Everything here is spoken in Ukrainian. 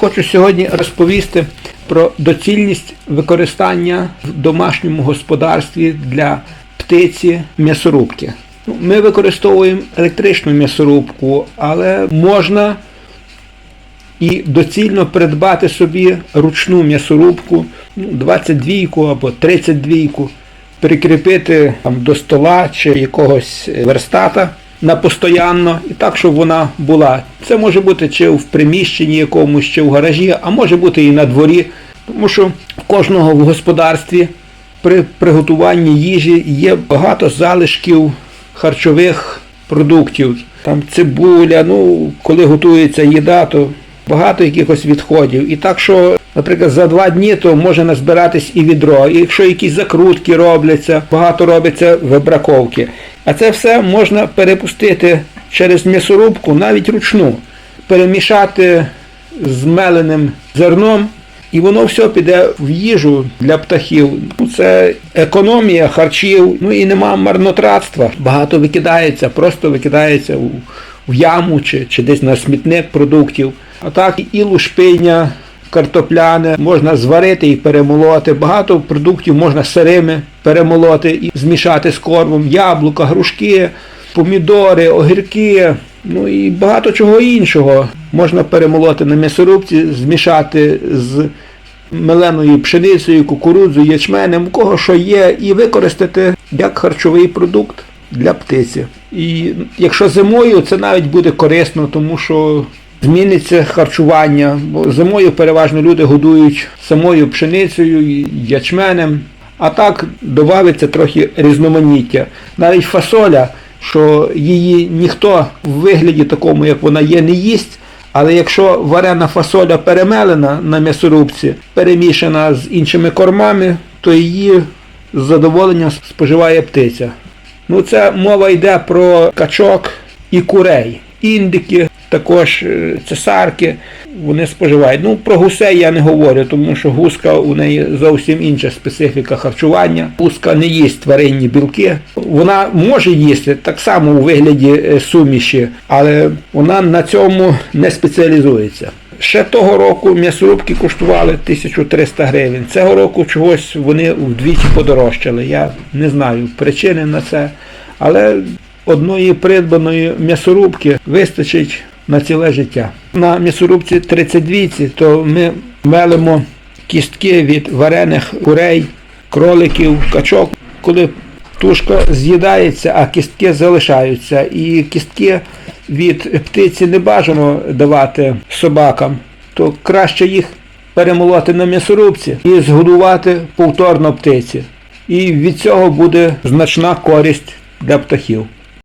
хочу сьогодні розповісти про доцільність використання в домашньому господарстві для птиці м'ясорубки. Ну, Ми використовуємо електричну м'ясорубку, але можна і доцільно придбати собі ручну м'ясорубку, ну, 22 або 32, прикріпити там, до стола чи якогось верстата на постоянно, і так, щоб вона була. Це може бути чи в приміщенні якомусь, чи в гаражі, а може бути і на дворі, тому що в кожного в господарстві при приготуванні їжі є багато залишків харчових продуктів. Там цибуля, ну, коли готується їда, то багато якихось відходів. І так що, наприклад, за два дні то може назбиратись і відро. І якщо якісь закрутки робляться, багато робиться вибраковки. А це все можна перепустити через м'ясорубку, навіть ручну, перемішати з меленим зерном. І воно все піде в їжу для птахів. Ну, Це економія харчів, ну і нема марнотратства. Багато викидається, просто викидається в, яму чи, чи десь на смітник продуктів. А так і лушпиня, картопляне можна зварити і перемолоти. Багато продуктів можна сирими перемолоти і змішати з кормом. Яблука, грушки, помідори, огірки. Ну і багато чого іншого можна перемолоти на м'ясорубці, змішати з меленою пшеницею, кукурудзою, ячменем, кого що є, і використати як харчовий продукт для птиці. І якщо зимою, це навіть буде корисно, тому що зміниться харчування, бо зимою переважно люди годують самою пшеницею, ячменем, а так додається трохи різноманіття. Навіть фасоля що її ніхто в вигляді такому, як вона є, не їсть. Але якщо варена фасоля перемелена на м'ясорубці, перемішана з іншими кормами, то її з задоволенням споживає птиця. Ну, це мова йде про качок і курей. Індики, також е, цесарки, вони споживають. Ну, про гусей я не говорю, тому що гуска у неї зовсім інша специфіка харчування. Гуска не їсть тваринні білки. Вона може їсти так само у вигляді е, суміші, але вона на цьому не спеціалізується. Ще того року м'ясорубки коштували 1300 гривень. Цього року чогось вони вдвічі подорожчали. Я не знаю причини на це. Але одної придбаної м'ясорубки вистачить на ціле життя. На м'ясорубці 32, то ми мелимо кістки від варених курей, кроликів, качок. Коли тушка з'їдається, а кістки залишаються. І кістки від птиці не бажано давати собакам, то краще їх перемолоти на м'ясорубці і згодувати повторно птиці. І від цього буде значна користь для птахів.